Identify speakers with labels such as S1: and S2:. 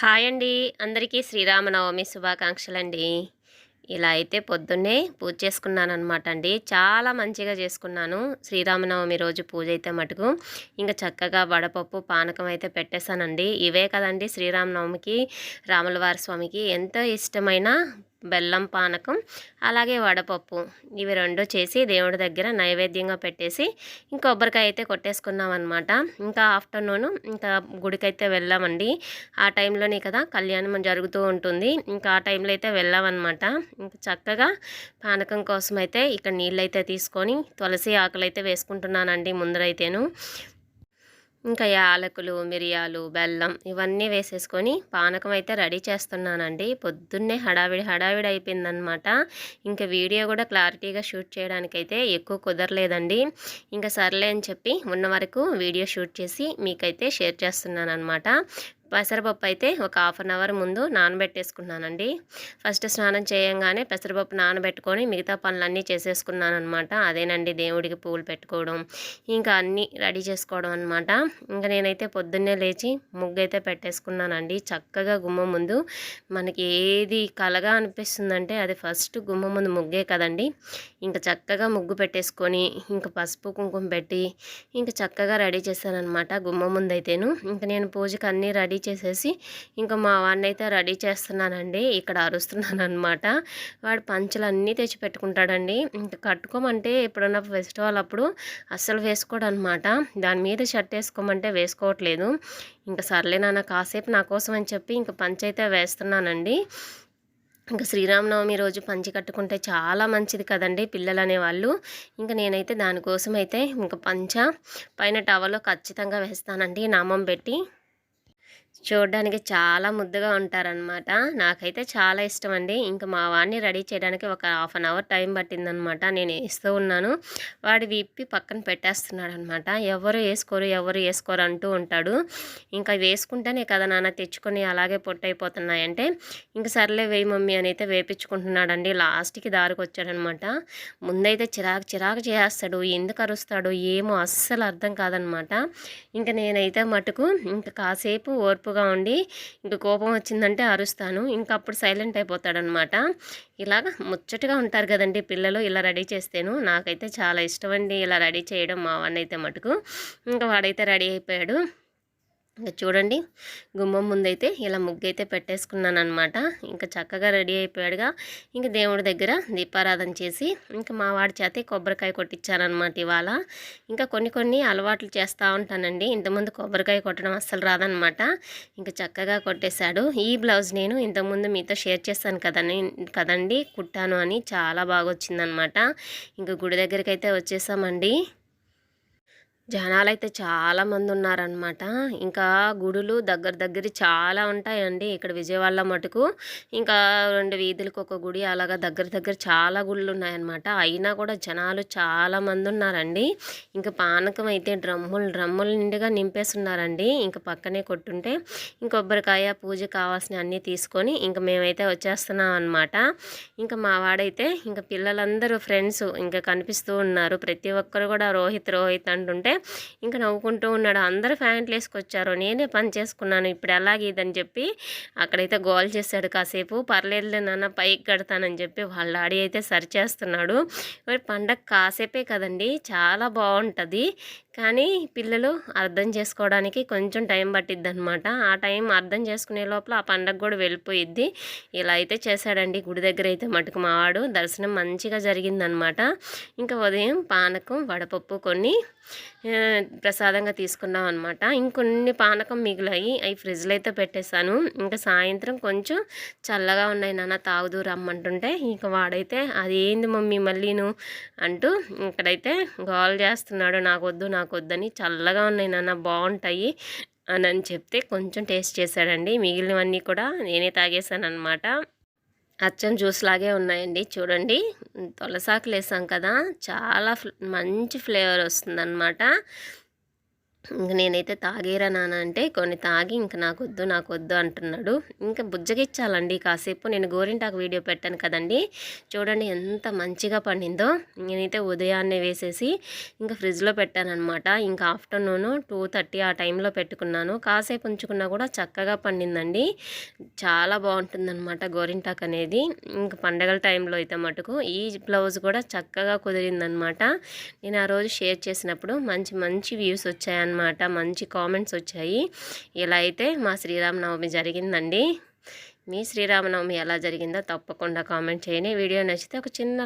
S1: Hi అండి. అందరికీ శ్రీరామనవమి శుభాకాంక్షలండి. ఇలా అయితే పొద్దున్నే పూజ చేసుకున్నాను అనమాట అండి. చాలా మంచిగా చేసుకున్నాను. శ్రీరామనవమి రోజు పూజ అయితే మటుకు ఇంకా చక్కగా వడపప్పు పానకం అయితే పెట్టేశానండి. ఇవే కదండి శ్రీరామనవమికి రాములవారి స్వామికి ఎంతో ఇష్టమైన బెల్లం పానకం అలాగే వడపప్పు. ఇవి రెండు చేసి దేవుడి దగ్గర నైవేద్యంగా పెట్టేసి ఇంకా కొబ్బరికాయ అయితే కొట్టేసుకున్నాం అనమాట ఇంకా ఆఫ్టర్నూన్ ఇంకా గుడికైతే వెళ్ళామండి. ఆ టైంలోనే కదా కళ్యాణం జరుగుతూ ఉంటుంది. ఇంకా ఆ టైంలో అయితే వెళ్ళామన్నమాట. ఇంకా చక్కగా పానకం కోసం అయితే ఇక్కడ నీళ్ళు అయితే తీసుకొని తులసి ఆకులు అయితే వేసుకుంటున్నానండి ముందరైతేను. ఇంకా యాలకులు మిరియాలు బెల్లం ఇవన్నీ వేసేసుకొని పానకం అయితే రెడీ చేస్తున్నానండి. పొద్దున్నే హడావిడి హడావిడి అయిపోయిందనమాట ఇంకా వీడియో కూడా క్లారిటీగా షూట్ చేయడానికైతే ఎక్కువ కుదరలేదండి. ఇంకా సర్లే అని చెప్పి ఉన్న వరకు వీడియో షూట్ చేసి మీకైతే షేర్ చేస్తున్నాను అనమాట పెసరపప్పు అయితే ఒక హాఫ్ అన్ అవర్ ముందు నానబెట్టేసుకున్నానండి. ఫస్ట్ స్నానం చేయంగానే పెసరపప్పు నానబెట్టుకొని మిగతా పనులన్నీ చేసేసుకున్నాను అనమాట అదేనండి దేవుడికి పూలు పెట్టుకోవడం ఇంకా అన్నీ రెడీ చేసుకోవడం అనమాట ఇంకా నేనైతే పొద్దున్నే లేచి ముగ్గు అయితే పెట్టేసుకున్నానండి. చక్కగా గుమ్మ ముందు మనకి ఏది కలగా అనిపిస్తుందంటే అది ఫస్ట్ గుమ్మ ముందు ముగ్గే కదండి. ఇంకా చక్కగా ముగ్గు పెట్టేసుకొని ఇంకా పసుపు కుంకుమ పెట్టి ఇంకా చక్కగా రెడీ చేశానమాట గుమ్మ ముందు అయితేను ఇంకా నేను పూజకి అన్నీ రెడీ చేసేసి ఇంకా మా వాడిని అయితే రెడీ చేస్తున్నానండి. ఇక్కడ అరుస్తున్నాను అనమాట వాడు పంచలు అన్నీ తెచ్చి పెట్టుకుంటాడండి. ఇంకా కట్టుకోమంటే ఎప్పుడన్నా ఫెస్టివల్ అప్పుడు అస్సలు వేసుకోడు అనమాట దాని మీద షర్ట్ వేసుకోమంటే వేసుకోవట్లేదు. ఇంకా సర్లే నాన్న కాసేపు నా కోసం అని చెప్పి ఇంకా పంచ అయితే వేస్తున్నానండి. ఇంకా శ్రీరామనవమి రోజు పంచి కట్టుకుంటే చాలా మంచిది కదండి పిల్లలు అనేవాళ్ళు ఇంకా నేనైతే దానికోసం అయితే ఇంకా పంచ పైన టవలో ఖచ్చితంగా వేస్తానండి. నామం పెట్టి చూడడానికి చాలా ముద్దుగా ఉంటారనమాట నాకైతే చాలా ఇష్టం అండి ఇంకా మా వాడిని రెడీ చేయడానికి ఒక హాఫ్ అన్ అవర్ టైం పట్టిందనమాట నేను వేస్తూ ఉన్నాను. వాడి విప్పి పక్కన పెట్టేస్తున్నాడు అనమాట ఎవరు వేసుకోరు ఎవరు వేసుకోరు అంటూ ఉంటాడు. ఇంకా వేసుకుంటేనే కదా నాన్న తెచ్చుకొని అలాగే పొట్టయిపోతున్నాయంటే ఇంకా సర్లే వేయి మమ్మీ అని అయితే వేపించుకుంటున్నాడండి. లాస్ట్కి దారికి వచ్చాడనమాట ముందైతే చిరాకు చిరాకు చేస్తాడు. ఎందుకు అరుస్తాడు ఏమో అస్సలు అర్థం కాదనమాట ఇంకా నేనైతే మటుకు ఇంకా కాసేపు ఓర్పు ఓర్పుగా ఉండి ఇంక కోపం వచ్చిందంటే అరుస్తాను. ఇంకా అప్పుడు సైలెంట్ అయిపోతాడనమాట ఇలాగ ముచ్చటగా ఉంటారు కదండి పిల్లలు ఇలా రెడీ చేస్తేను. నాకైతే చాలా ఇష్టం అండి ఇలా రెడీ చేయడం మా వాడినైతే మటుకు. ఇంకా వాడైతే రెడీ అయిపోయాడు. చూడండి గుమ్మం ముందైతే ఇలా ముగ్గు అయితే పెట్టేసుకున్నాను అనమాట ఇంకా చక్కగా రెడీ అయిపోయాడుగా. ఇంకా దేవుడి దగ్గర దీపారాధన చేసి ఇంకా మా వాడి చేత కొబ్బరికాయ కొట్టించానమాట ఇవాళ. ఇంకా కొన్ని కొన్ని అలవాట్లు చేస్తూ ఉంటానండి. ఇంతకుముందు కొబ్బరికాయ కొట్టడం అస్సలు రాదనమాట ఇంకా చక్కగా కొట్టేశాడు. ఈ బ్లౌజ్ నేను ఇంతకుముందు మీతో షేర్ చేస్తాను కదని కదండి. కుట్టాను అని చాలా బాగా వచ్చిందనమాట ఇంకా గుడి దగ్గరికి అయితే వచ్చేసామండి. జనాలు అయితే చాలామంది ఉన్నారనమాట ఇంకా గుడులు దగ్గర దగ్గర చాలా ఉంటాయండి ఇక్కడ విజయవాడలో మటుకు. ఇంకా రెండు వీధులకు ఒక గుడి అలాగా దగ్గర దగ్గర చాలా గుళ్ళు ఉన్నాయన్నమాట అయినా కూడా జనాలు చాలామంది ఉన్నారండి ఇంకా పానకం అయితే డ్రమ్ములు డ్రమ్ముల నిండుగా నింపేస్తున్నారండి. ఇంకా పక్కనే కొట్టుంటే ఇంకొబ్బరికాయ పూజ కావాల్సిన అన్నీ తీసుకొని ఇంకా మేమైతే వచ్చేస్తున్నాం అనమాట ఇంకా మా వాడైతే ఇంకా పిల్లలందరూ ఫ్రెండ్స్ ఇంకా కనిపిస్తూ ఉన్నారు. ప్రతి ఒక్కరు కూడా రోహిత్ రోహిత్ అంటుంటే ఇంకా నవ్వుకుంటూ ఉన్నాడు. అందరు ఫ్యాంట్లు వేసుకొచ్చారు. నేనే పని చేసుకున్నాను. ఇప్పుడు ఎలాగ ఇదని చెప్పి అక్కడైతే గోల్ చేశాడు. కాసేపు పర్లేదులే నాన్న పైకి కడతానని చెప్పి వాళ్ళ డాడీ అయితే సరి చేస్తున్నాడు. పండగ కాసేపే కదండి. చాలా బాగుంటుంది. కానీ పిల్లలు అర్థం చేసుకోవడానికి కొంచెం టైం పట్టిద్ది అనమాట ఆ టైం అర్థం చేసుకునే లోపల ఆ పండగ కూడా వెళ్ళిపోయిద్ది. ఇలా అయితే చేశాడండి. గుడి దగ్గర అయితే మటుకు మావాడు దర్శనం మంచిగా జరిగిందనమాట ఇంకా ఉదయం పానకం వడపప్పు కొన్ని ప్రసాదంగా తీసుకున్నాం అనమాట ఇంకొన్ని పానకం మిగిలాయి. అవి ఫ్రిడ్జ్లో అయితే పెట్టేశాను. ఇంకా సాయంత్రం కొంచెం చల్లగా ఉన్నాయి నాన్న తాగుదు రమ్మంటుంటే ఇంకా వాడైతే అది ఏంది మమ్మీ మళ్ళీను అంటూ ఇక్కడైతే గోల్ చేస్తున్నాడు. నాకు వద్దు చల్లగా ఉన్నాయి నాన్న బాగుంటాయి అని అని చెప్తే కొంచెం టేస్ట్ చేశాడండి. మిగిలినవన్నీ కూడా నేనే తాగేశాను అనమాట అచ్చం జ్యూస్ లాగే ఉన్నాయండి. చూడండి. తులసాకులు వేసాం కదా. చాలా మంచి ఫ్లేవర్ వస్తుందన్నమాట. ఇంక నేనైతే తాగేరా నాన్న అంటే కొన్ని తాగి ఇంక నాకొద్దు నాకొద్దు అంటున్నాడు. ఇంకా బుజ్జగిచ్చాలండి కాసేపు నేను గోరింటాకు వీడియో పెట్టాను కదండి. చూడండి ఎంత మంచిగా పండిందో. నేనైతే ఉదయాన్నే వేసేసి ఇంకా ఫ్రిడ్జ్లో పెట్టానమాట ఇంకా ఆఫ్టర్నూన్ టూ థర్టీ ఆ టైంలో పెట్టుకున్నాను. కాసేపు ఉంచుకున్నా కూడా చక్కగా పండిందండి. చాలా బాగుంటుందన్నమాట గోరింటాకు అనేది. ఇంకా పండగల టైంలో అయితే మటుకు ఈ బ్లౌజ్ కూడా చక్కగా కుదిరిందనమాట నేను ఆ రోజు షేర్ చేసినప్పుడు మంచి మంచి వ్యూస్ వచ్చాయన్నమాట. మంచి కామెంట్స్ వచ్చాయి. ఇలా అయితే మా శ్రీరామనవమి జరిగిందండి. మీ శ్రీరామనవమి ఎలా జరిగిందో తప్పకుండా కామెంట్ చేయండి. వీడియో నచ్చితే ఒక చిన్న